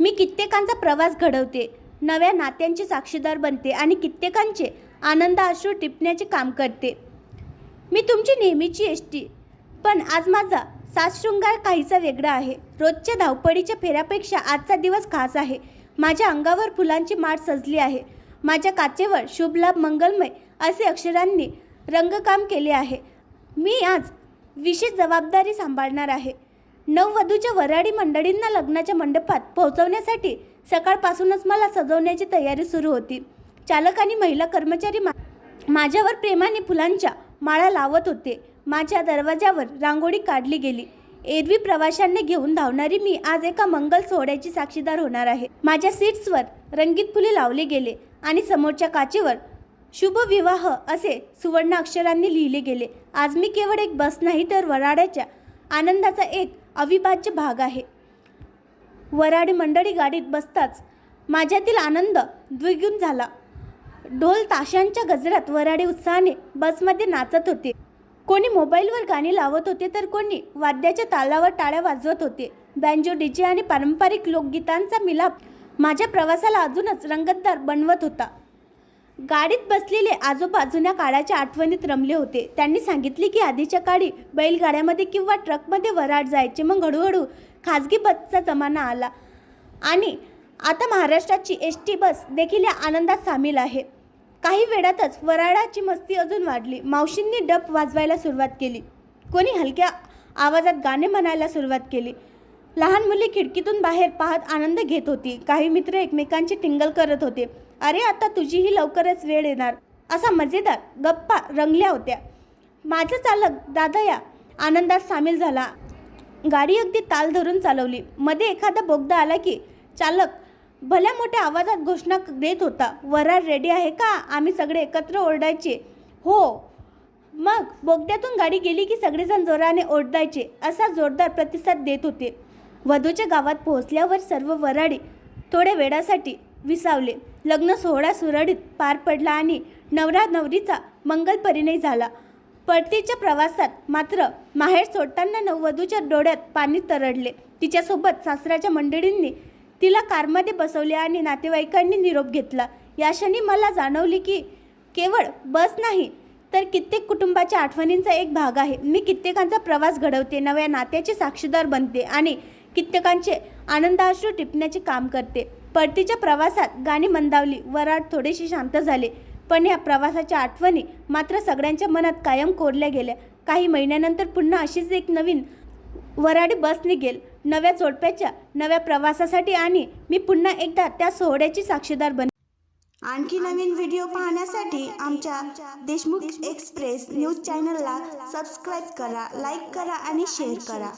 मी कित्येकांचा प्रवास घडवते. नव्या नात्यांची साक्षीदार बनते आणि कित्येकांचे आनंद अश्रू टिपण्याचे काम करते. मी तुमची नेहमीची एस टी पण आज माझा सासशृंगार काहीसा वेगळा आहे. रोजच्या धावपळीच्या फेऱ्यापेक्षा आजचा दिवस खास आहे. माझ्या अंगावर फुलांची माळ सजली आहे. माझ्या काचेवर शुभलाभ मंगलमय असे अक्षरांनी रंगकाम केले आहे. मी आज विशेष जबाबदारी सांभाळणार आहे. नववधूच्या वऱ्हाडी मंडळींना लग्नाच्या मंडपात पोहोचवण्यासाठी सकाळपासूनच मला सजवण्याची तयारी सुरू होती. चालक आणि महिला कर्मचारी मा माझ्यावर प्रेमाने फुलांच्या माळा लावत होते. माझ्या दरवाजावर रांगोळी काढली गेली. एरवी प्रवाशांना घेऊन धावणारी मी आज एका मंगल सोहळ्याची साक्षीदार होणार आहे. माझ्या सीट्सवर रंगीत फुले लावले गेले आणि समोरच्या काचेवर शुभ विवाह असे सुवर्ण अक्षरांनी लिहिले गेले. आज मी केवळ एक बस नाही तर वराड्याच्या आनंदाचा एक अविभाज्य भाग आहे. वराडी मंडळी गाडीत बसताच माझ्यातील आनंद द्विगुण झाला. ढोल ताशांच्या गजरात वराडी उत्साहाने बसमध्ये नाचत होते. कोणी मोबाईलवर गाणी लावत होते तर कोणी वाद्याच्या तालावर टाळ्या वाजवत होते. बँजो डीजे आणि पारंपरिक लोकगीतांचा मिलाप माझ्या प्रवासाला अजूनच रंगतदार बनवत होता. गाडीत बसलेले आजोबा जुन्या काळाच्या आठवणीत रमले होते. त्यांनी सांगितले की आधीच्या काळी बैलगाड्यामध्ये किंवा ट्रकमध्ये वराड जायचे. मग हळूहळू खाजगी बसचा जमाना आला. आणि आता महाराष्ट्राची एस टी बस देखील या आनंदात सामील आहे. काही वेळातच वराडाची मस्ती अजून वाढली. मावशींनी डप वाजवायला सुरुवात केली. कोणी हलक्या आवाजात गाणे म्हणायला सुरुवात केली. लहान मुले खिडकीतून बाहेर पाहत आनंद घेत होती. काही मित्र एकमेकांची टिंगल करत होते. अरे आता तुझीही लवकरच वेळ येणार. असा मजेदार गप्पा रंगल्या होत्या. माझा चालक दादा या आनंदात सामील झाला. गाडी अगदी ताल धरून चालवली. मध्ये एखादा बोगदा आला की चालक भल्या मोठ्या आवाजात घोषणा देत होता. वरार रेडी आहे का? आम्ही सगळे एकत्र ओरडायचे. हो. मग बोगद्यातून गाडी गेली की सगळेजण जोराने ओरडायचे असा जोरदार प्रतिसाद देत होते. वधूच्या गावात पोहोचल्यावर सर्व वराडी थोड्या वेळासाठी विसावले. लग्न सोहळा सुरळीत पार पडला आणि नवरा नवरीचा मंगल परिणय झाला. परतीच्या प्रवासात मात्र माहेर सोडताना नववधूच्या डोळ्यात पाणी तरडले. तिच्यासोबत सासऱ्याच्या मंडळींनी तिला कारमध्ये बसवले आणि नातेवाईकांनी निरोप घेतला. या क्षणी मला जाणवली की केवळ बस नाही तर कित्येक कुटुंबाच्या आठवणींचा एक भाग आहे. मी कित्येकांचा प्रवास घडवते नव्या नात्याचे साक्षीदार बनते आणि कित्येकांचे आनंदाश्रू टिपण्याचे काम करते. परतीच्या प्रवासात गाणी मंदावली वराड थोडेसे शांत झाले. पण या प्रवासाच्या आठवणी मात्र सगळ्यांच्या मनात कायम कोरल्या गेल्या. काही महिन्यानंतर पुन्हा अशीच एक नवीन वराडी बस निघेल. नव्या जोडप्याच्या नव्या प्रवासासाठी आणि मी पुन्हा एकदा त्या सोहळ्याची साक्षीदार बन आणखी नवीन व्हिडिओ पाहण्यासाठी आमच्या देशमुख एक्सप्रेस न्यूज चॅनलला सबस्क्राईब करा लाईक करा आणि शेअर करा.